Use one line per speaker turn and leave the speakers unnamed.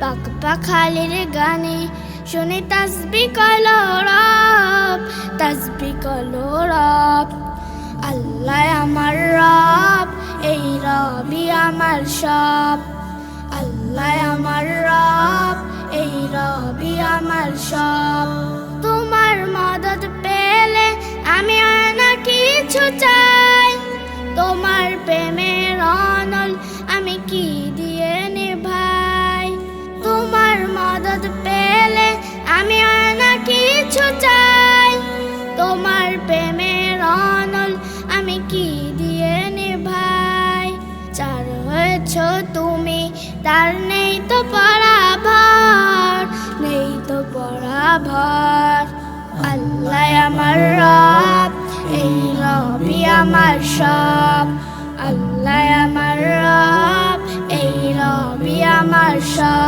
পাক পাখালির গানে শুনে তাসবি কলো রব, তাসবি কলো রব। আল্লাহ আমার রব, এই রবি আমার সব। আল্লাহ আমার রব, এই রবি আমার সব। তোমার মদত পেলে আমি আর না কিছু চাই। তোমার প্রেমের অনল আমি কি মদত পেলে আমি আর না কিছু চাই। তোমার প্রেমের অনল আমি কি দিয়ে নেভাই? চার হয়েছ তুমি, তার নেই তো পড়া পরাভর, নেই তো পড়া পরাভর। আল্লাহ আমার রব, এই রবি আমার সব। আল্লাহ আমার রব, এই রবি আমার সব।